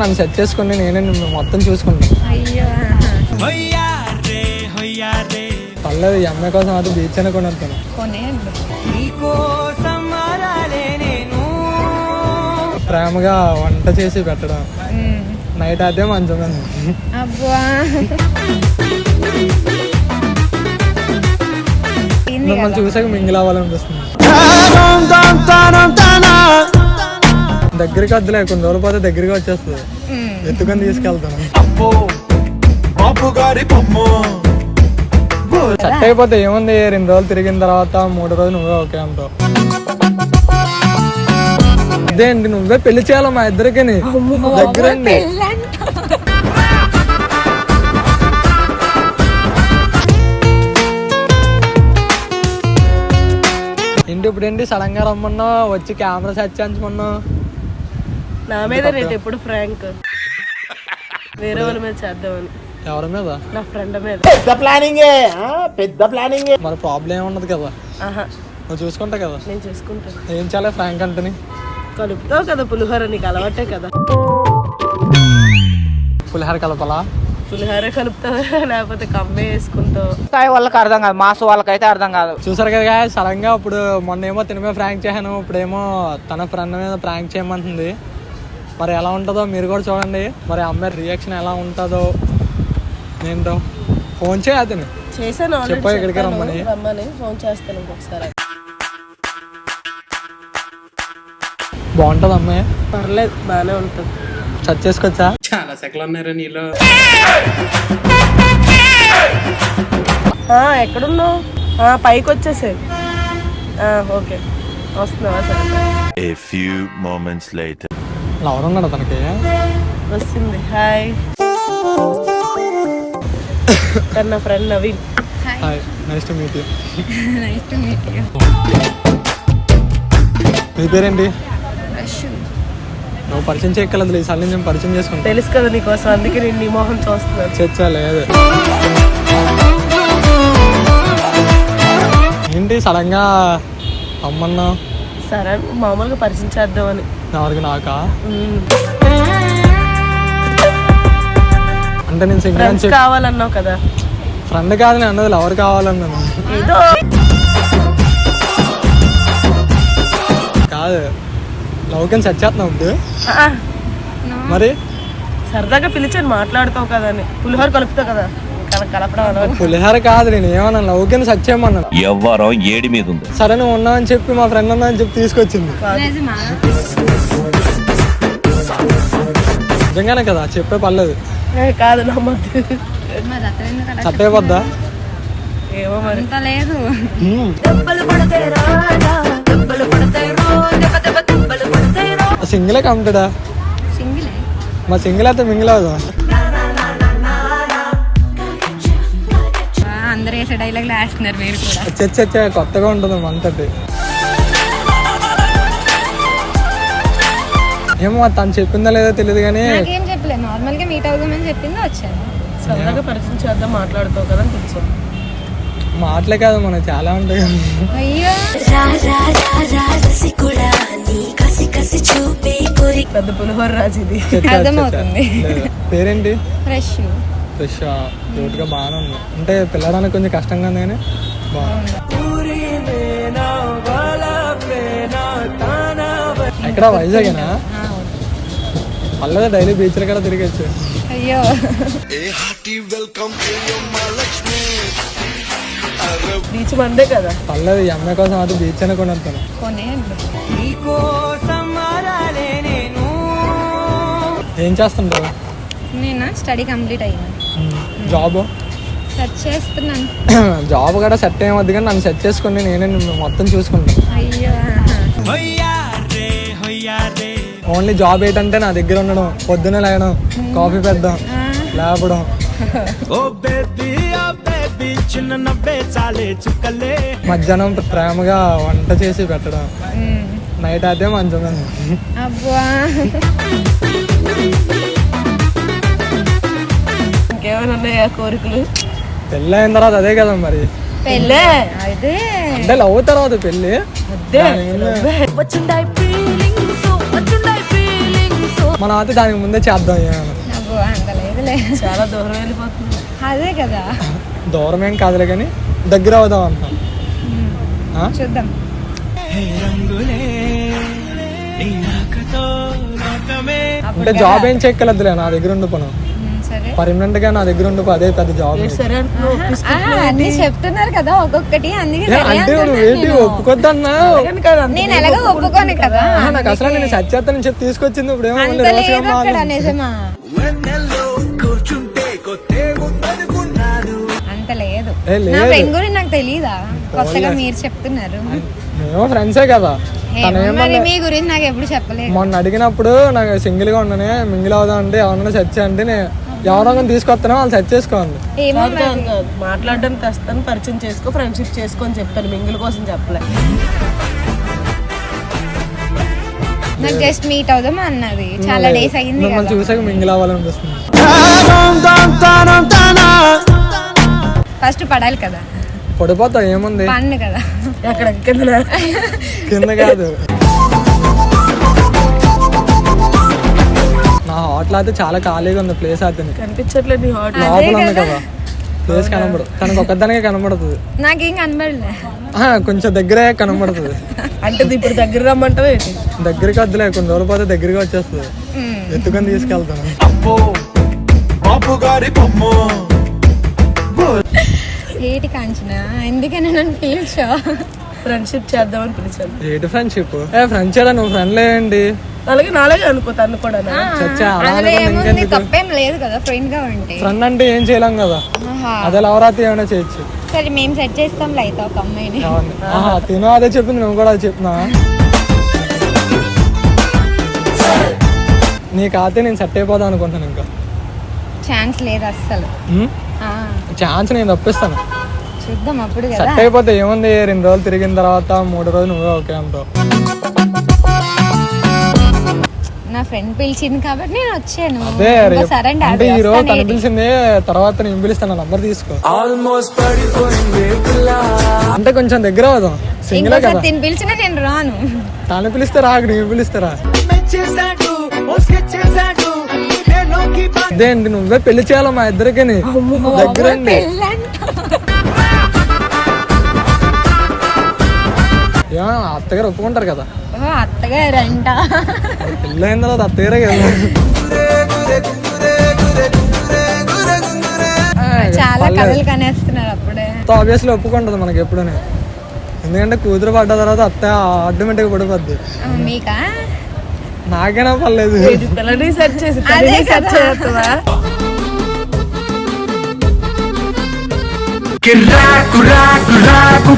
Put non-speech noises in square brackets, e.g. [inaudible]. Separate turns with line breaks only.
నన్ను సెట్ చేసుకుని నేనే నిన్ను మొత్తం చూసుకుంటాను
అయ్యో.
పర్లేదు ఈ అమ్మాయి కోసం అది బీచ్ అని కొని వెళ్తాను ప్రేమగా వంట చేసి పెట్టడం. నైట్ అదే మంచం మీద.
అబ్బా. ఏంది
మిమ్మల్ని? చూసాక మింగిల్ అవ్వాలనిపిస్తుంది దగ్గరికి వద్దులే కొన్ని రోజులు పోతే దగ్గరికి వచ్చేస్తుంది. ఎత్తుకొని తీసుకెళ్తాను. సెట్ అయిపోతే ఏముంది? రెండు రోజులు తిరిగిన తర్వాత మూడు రోజులు నువ్వే ఓకే అంటావు. అదేంటి నువ్వే పెళ్ళి చేయాలి మా ఇద్దరికి దగ్గరండి. ఏంటి ఇప్పుడు ఏంటి? సడన్గా రమ్మన్నావు వచ్చి కెమెరా సెట్ చేయించమన్నావు.
నా మీద రేటు ఎప్పుడు ఫ్రాంక్ వేరే వాళ్ళ మీద చేద్దామని.
ఎవరి మీద?
నా ఫ్రెండ్ మీద.
మరి ప్రాబ్లం ఏమున్నది కదా?
ఆహా.
నువ్వు చూసుకుంటా కదా?
నేను చూసుకుంటాను
ఏం చాలా ఫ్రాంక్ అంటని?
కలుపుతావు కదా పులిహోర నీకు అలవాటే కదా.
పులిహార కలపలా?
పులిహోర కలుపుతావా? లేకపోతే కమ్మే వేసుకుంటావు?
స్థాయి వాళ్ళకి అర్థం కాదు మాస్ వాళ్ళకైతే అర్థం కాదు.
చూసారు కదా సడన్గా ఇప్పుడు మొన్న ఏమో తినమే ప్రాంక్ చేశాను ఇప్పుడేమో తన ఫ్రెండ్ మీద ప్రాంక్ చేయమంటుంది. మరి ఎలా ఉంటుందో మీరు కూడా చూడండి. మరి అమ్మాయి రియాక్షన్ ఎలా ఉంటుందో. ఏంటో. ఫోన్ చేయ అతను
చేశాను
చెప్పా ఇక్కడికి
చెప్పాను,
రమ్మని.
రమ్మని. ఫోన్ చేస్తాను ఇంకొకసారి.
బాగుంటుంది అమ్మాయి?
పర్లేదు బాగానే ఉంటుంది.
చర్చ చేసుకొచ్చా
చాలా సెకలు ఉన్నారా నీలో.
ఎక్కడున్నావు? ఆ, పైకి వచ్చేసే ఓకే. వస్తున్నావా? సరే సరే.
A few moments later.
Lover ఉన్నాడు తనకి
వస్తుంది. హాయ్ తన నా friend Naveen
hi nice to meet you
Nice to meet you. [laughs]
మీ పేరేంటి. నువ్వు పరిచయం చేయగలదు ఈసారి నేను పరిచయం చేసుకుంటా.
తెలుసు కదా నీకోసం అందుకే నేను నీ మొహం చూస్తున్నాను.
చర్చ లేదు ఏంటి సడన్గా అమ్మన్నా?
సరే మామూలుగా పరిచయం చేద్దామని.
ఎవరికి నాకా. అంటే నేను సింగిల్
కావాలన్నావు కదా.
ఫ్రెండ్ కాదు నేను అన్నది లవర్ కావాలన్నాను
ఏదో.
కాదు. లవ్ కింద సెట్ చేస్తున్నావు ఇప్పుడు
ఆ,
మరి?
సరదాగా పిలిచాను మాట్లాడుతావు కదా అని. పులిహోర కలుపుతావు కదా.
పులిహార కాదు నేను ఏమన్నా సెట్ చేయమన్నాను.
ఎవ్వరం ఏడి మీద ఉంది.
సరే నువ్వు ఉన్నావని చెప్పి మా ఫ్రెండ్ ఉన్నా అని చెప్పి తీసుకొచ్చింది? నిజంగానే కదా చెప్పే పర్లేదు.
కాదు నమ్మద్దు.
అయిపోద్దా
ఏమో మరి.
లేదు.
సింగిలే
సింగిలే.
మా సింగిల్ అయితే మింగిల్ అవుదాం
ఆ, అందరూ వేసే డైలాగ్ వేస్తున్నారు మీరు కూడా.
కొత్తగా ఉంటుంది మనతోటి ఏమో తను చెప్పిందో లేదో తెలియదు కానీ
నాకేం చెప్పలేదు నార్మల్గా మీట్ అవుదామని చెప్పింది వచ్చాను.
సరదాగా పరిచయం చేద్దాం మాట్లాడుతావు కదా అని పిలిచాను.
మాటలే కాదు మనకు చాలా ఉంటాయి.
అయ్యో.
పెద్ద పులిహోర రాజు ఇది.
అర్థమవుతుంది.
పేరేంటి?
ఫ్రెష్.
ఫ్రెష్ క్యూట్గా బాగానే ఉంది. అంటే పిల్లడానికి కొంచెం కష్టంగా ఉంది కానీ బాగుంది. ఎక్కడ వైజాగేనా? పల్లెదా డైలీ బీచ్లు కూడా తిరిగచ్చు.
అయ్యో.
బీచ్ మందే కదా.
పర్లేదు ఈ అమ్మాయి కోసం అది బీచ్ అని కొని వెళ్తాను
కొనేయండి
ఏం చేస్తుంటావు?
నేను? స్టడీ కంప్లీట్ అయ్యింది.
జాబ్?
సెర్చ్ చేస్తున్నాను.
జాబ్ కూడా సెట్ అయ్యవద్దు కానీ నన్ను సెట్ చేసుకుని నేనే మొత్తం చూసుకుంటాను
అయ్యో
ఓన్లీ జాబ్ ఏంటంటే నా దగ్గర ఉండడం పొద్దున్నే లేయడం కాఫీ పెడదాం లేపడం. మధ్యాహ్నం ప్రేమగా వంట చేసి పెట్టడం. నైట్ అదే మంచం మీద.
అబ్బా.
ఇంకేమైనా ఉన్నాయా కోరికలు?
పెళ్ళి అయిన తర్వాత అదే కదా మరి.
పెళ్ళే? అదే.
అంటే లవ్ తర్వాత పెళ్ళి?
అదే.
మనం అయితే దానికి ముందే చేద్దాం
అంత లేదులే.
చాలా దూరం వెళ్ళిపోతుంది.
అదే కదా.
దూరం ఏం కాదులే కానీ దగ్గర అవుదాం అంటాం. ఆ?
చూద్దాం.
అంటే జాబ్ ఏం చెక్కలేదులే నా దగ్గర ఉండి పను. పర్మనెంట్గా నా దగ్గర ఉండి అదే పెద్ద జాబ్
అన్ని చెప్తున్నారు కదా ఒక్కొక్కటి అందుకే
అంటే ఏంటి
నేను.
ఒప్పుకోద్దన్నా
నేను ఎలాగో ఒప్పుకోను కదా.
నాకు అసలు నేను సత్యాతని చెప్పి తీసుకొచ్చింది ఇప్పుడు ఏమో
అంత లేదు. నిజమా? అంత నా. ఫ్రెండ్ గురించి నాకు కొత్తగా మీరు చెప్తున్నారు.
మేము ఫ్రెండ్సే కదా.
మీ గురించి నాకు ఎప్పుడు చెప్పలేదు.
మొన్న అడిగినప్పుడు నాకు సింగిల్గా ఉండనే మింగిల్ అవుదాం అంటే ఎవరన్నా చచ్చా అంటే నేను ఎవరన్నా తీసుకొస్తానో వాళ్ళు సెట్ చేసుకోండి
ఏమో
కాదు, కాదు, కాదు. మాట్లాడడానికి తెస్తాను పరిచయం చేసుకో ఫ్రెండ్షిప్ చేసుకో అని చెప్పాను. మింగిల్ కోసం చెప్పలే.
నాకు జస్ట్ మీట్ అవుదాం అన్నది. చాలా డేస్ అయ్యింది
మిమ్మల్ని
కదా.
చూసాక మింగిల్ అవ్వాలనిపిస్తుంది
ఫస్ట్ పడాలి కదా.
పడిపోతావు ఏముంది?
పండు కదా.
ఎక్కడ? కింద
కింద కాదు. హోటల్ అయితే చాలా ఖాళీగా ఉంది ప్లేస్ అయితే
కనిపించట్లేదు హాట్
లోపల ఉంది కదా. ప్లేస్ కనబడదు తనకు ఒక్కదానికే కనబడుతుంది.
నాకేం కనబడలే.
ఆహా, కొంచెం దగ్గరే కనబడుతుంది.
అంటే ఇది ఇప్పుడు దగ్గర రమ్మంటావు ఏంటి?
దగ్గరికి వద్దులే కొన్ని రోజులు పోతే దగ్గరికి వచ్చేస్తుంది. ఎత్తుకొని తీసుకెళ్తాను.
ఏటి కాంచన? ఎందుకని నన్ను పిలిచా
ఫ్రెండ్షిప్ చేద్దామని పిలిచాను.
ఏంటి ఫ్రెండ్షిప్ ఏ ఫ్రెండ్ చేయడా నువ్వు ఫ్రెండ్ ఏంటి?
అలాగే నాలాగే అనుకో తను కూడా నా.
చచ్చా అలా
అందులో
అనుకుంటే
ఏముంది?
ఇంకెందుకు?
తప్పేం లేదు కదా ఫ్రెండ్గా ఉంటే.
ఫ్రెండ్ అంటే ఏం చేయలేం కదా.
ఆహా.
అదే లవరాత్రి ఏమైనా చేయొచ్చు.
సరే మేము సెట్ చేస్తాం అయితే ఒక అమ్మాయిని.
అవును. ఆహా, తిను అదే చెప్పింది నువ్వు కూడా అదే చెప్తున్నా. నీ కాతే నేను సెట్ అయిపోదాం అనుకుంటాను ఇంకా.
ఛాన్స్ లేదు అస్సలు. ఆ,
ఛాన్స్ నేను తప్పిస్తాను.
చూద్దాం అప్పుడు కదా.
సెట్ అయిపోతే ఏముంది? రెండు రోజులు తిరిగిన తర్వాత మూడు రోజులు నువ్వే ఓకే అంటావు.
నా ఫ్రెండ్ పిలిచింది కాబట్టి నేను వచ్చాను.
అదే రేపు-
సరే అండి
అంటే ఈ రోజు తను పిలిచింది తర్వాత నేను పిలుస్తాను నంబర్ తీసుకో.
ఆల్మోస్ట్ పడిపోయింది పిల్ల.
అంటే కొంచెం దగ్గర అవుదాం. సింగిలే
ఇంకోసారి
కదా.
తిని పిలిచినా నేను రాను.
తను పిలిస్తే రాకు నేను పిలుస్తారా? అదేంటి నువ్వే పెళ్ళి చేయాలి మా ఇద్దరికి దగ్గరండి.
పెళ్ళంట.
అత్తగారు ఒప్పుకుంటారు కదా?
ఓ అత్తగారంట?
పెళ్ళి అయిన తర్వాత అత్తగారే కదా?
చాలా కథలు కనేస్తున్నారు అప్పుడే.
ఆబ్వియస్లీ ఒప్పుకుంటుంది మనకి ఎప్పుడనే. ఎందుకంటే కూతురు పడ్డ తర్వాత అత్త ఆటోమేటిక్గా పడిపోద్ది.
ఆ, మీకా?
నాకైనా పర్లేదు.
చేసి. చేస్తుందా
కిర్రాకు రాకు రాకు